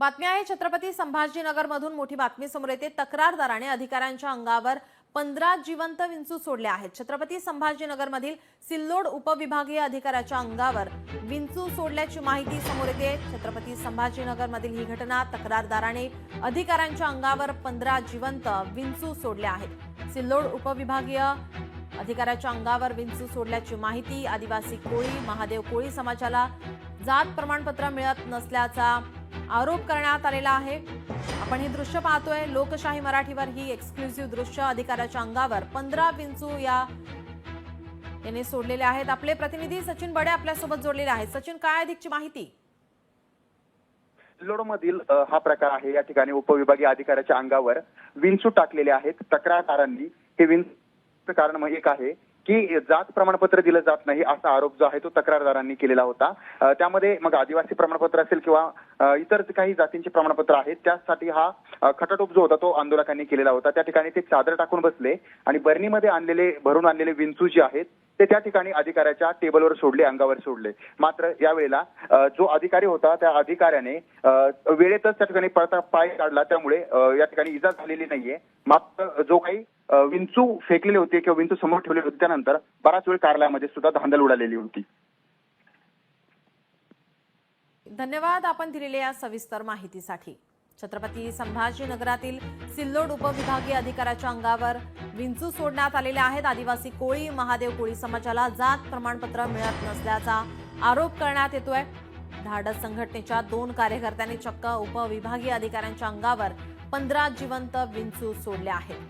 बातमी आहे छत्रपती संभाजीनगरमधून मोठी बातमी समोर येते. तक्रारदाराने अधिकाऱ्यांच्या अंगावर पंधरा जिवंत विंचू सोडल्या आहेत. छत्रपती संभाजीनगरमधील सिल्लोड उपविभागीय अधिकाऱ्याच्या अंगावर विंचू सोडल्याची माहिती समोर येते. छत्रपती संभाजीनगरमधील ही घटना तक्रारदाराने अधिकाऱ्यांच्या अंगावर पंधरा जिवंत विंचू सोडल्या आहेत. सिल्लोड उपविभागीय अधिकाऱ्याच्या अंगावर विंचू सोडल्याची माहिती आदिवासी कोळी महादेव कोळी समाजाला जात प्रमाणपत्र मिळत नसल्याचा आरोप करण्यात आलेला आहे. आपण हे दृश्य पाहतोय. लोकशाही मराठीवर ही एक्सक्लुझिव्ह दृश्य अधिकाऱ्याच्या अंगावर पंधरा विंचू या याने सोडलेले आहेत. आपले प्रतिनिधी सचिन बडे आपल्यासोबत जोडलेले आहेत. सचिन काय अधिकची माहिती? सिल्लोडमधील हा प्रकार आहे. या ठिकाणी उपविभागीय अधिकाऱ्याच्या अंगावर विंचू टाकलेले आहेत. तक्रारदारांनी हे विंचू कारण मग एक आहे की जात प्रमाणपत्र दिलं जात नाही असा आरोप जो आहे तो तक्रारदारांनी केलेला होता. त्यामध्ये मग आदिवासी प्रमाणपत्र असेल किंवा इतर काही जातींचे प्रमाणपत्र आहेत त्यासाठी हा खटाटोप जो होता तो आंदोलकांनी केलेला होता. त्या ठिकाणी ते चादर टाकून बसले आणि बर्नीमध्ये आणलेले भरून आणलेले विंचू जे आहेत ते त्या ठिकाणी अधिकाऱ्याच्या टेबलवर सोडले अंगावर सोडले. मात्र यावेळेला जो अधिकारी होता त्या अधिकाऱ्याने वेळेतच त्या ठिकाणी पळता पाय काढला. त्यामुळे या ठिकाणी इजा झालेली नाहीये. मात्र जो काही विंचू फेकलेले होते किंवा विंचू समोर ठेवले होते त्यानंतर बराच वेळ कार्यालयामध्ये सुद्धा धांदल उडालेली होती. धन्यवाद आपण दिलेल्या सविस्तर माहितीसाठी. छत्रपती संभाजीनगरातील सिल्लोड उपविभागीय अधिकाऱ्याच्या अंगावर विंचू सोडण्यात आलेले आहेत. आदिवासी कोळी महादेव कोळी समाजाला जात प्रमाणपत्र मिळत नसल्याचा आरोप करण्यात येतोय. धाडस संघटनेच्या दोन कार्यकर्त्यांनी चक्क उपविभागीय अधिकाऱ्यांच्या अंगावर पंधरा जिवंत विंचू सोडले आहेत.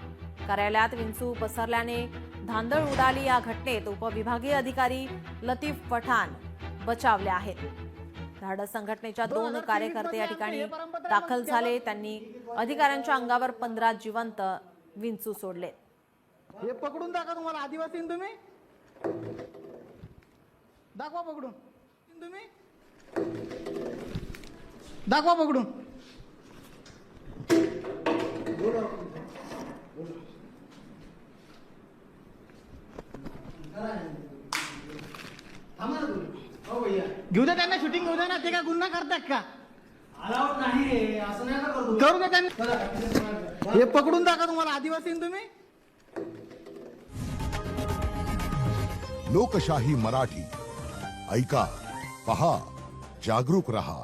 कार्यालयात विंचू पसरल्याने धांदळ उडाली. या घटनेत उपविभागीय अधिकारी लतीफ पठाण बचावले आहेत. धाडस संघटनेच्या दोन कार्यकर्ते या ठिकाणी दाखल झाले. त्यांनी अधिकाऱ्यांच्या अंगावर पंधरा जिवंत विंचू सोडले. हे पकडून दाखवा तुम्हाला. आदिवासी तुम्ही? दाखवा पकडून. तुम्ही? दाखवा पकडून. घेऊ द्या त्यांना शूटिंग घेऊ द्या ना. ते काय गुन्हा करतात का? अलाउड नाही रे असं नाही का करू त्यांना. हे पकडून दाखवा तुम्हाला. आदिवासी ना तुम्ही? लोकशाही मराठी. ऐका पहा जागरूक रहा.